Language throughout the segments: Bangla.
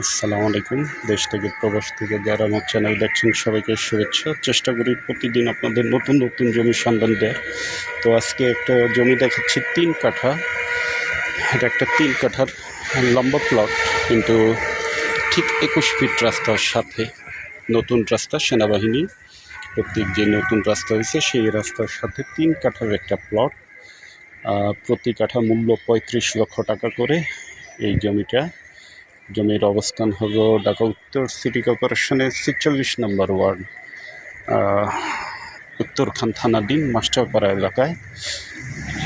আসসালামু আলাইকুম। দেশ থেকে, প্রবাস থেকে যারা আমার চ্যানেল দেখছেন, সবাইকে শুভেচ্ছা। চেষ্টা করি প্রতিদিন আপনাদের নতুন নতুন জমি সন্ধান দেয় তো আজকে একটা জমি দেখাচ্ছি, তিন কাঠা। এটা একটা তিন কাঠার লম্বা প্লট কিন্তু ঠিক একুশ ফিট রাস্তার সাথে নতুন রাস্তা সেনাবাহিনী প্রত্যেক যে নতুন রাস্তা হয়েছে, সেই রাস্তার সাথে তিন কাঠার একটা প্লট প্রতি কাঠা মূল্য পঁয়ত্রিশ লক্ষ টাকা করে। এই জমিটা, জমির অবস্থান হলো ঢাকা উত্তর সিটি কর্পোরেশনের ছেচল্লিশ নম্বর ওয়ার্ড। উত্তরখান থানাধীন মাস্টারপাড়া এলাকায়।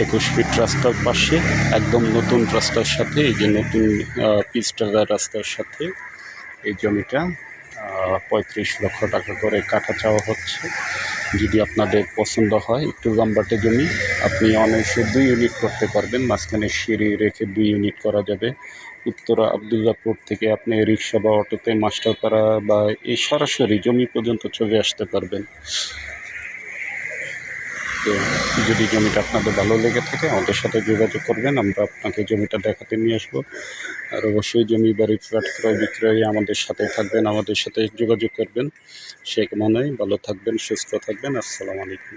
একুশ ফিট রাস্তার পাশে, একদম নতুন রাস্তার সাথে, এই যে নতুন পিচ টাকার রাস্তার সাথে, এই জমিটা পঁয়ত্রিশ লক্ষ টাকা করে কাটা চাওয়া হচ্ছে। যদি আপনাদের পছন্দ হয়, একটু লম্বাটে জমি, আপনি অনায়াসে দুই ইউনিট করতে পারবেন, মাঝখানে সিঁড়ি রেখে দুই ইউনিট করা যাবে। উত্তরা আবদুল্লাপুর থেকে আপনি রিক্সা বা অটোতে মাস্টারপাড়া বা এই সরাসরি জমি পর্যন্ত চলে আসতে পারবেন। তো যদি জমিটা আপনাদের ভালো লেগে থাকে, আমাদের সাথে যোগাযোগ করবেন, আমরা আপনাকে জমিটা দেখাতে নিয়ে আসব। আর অবশ্যই জমি, বাড়ি, ফ্ল্যাট, ক্রয় বিক্রয়ে আমাদের সাথে থাকবেন, আমাদের সাথে যোগাযোগ করবেন। সে কামনায় ভালো থাকবেন, সুস্থ থাকবেন। আসসালামু আলাইকুম।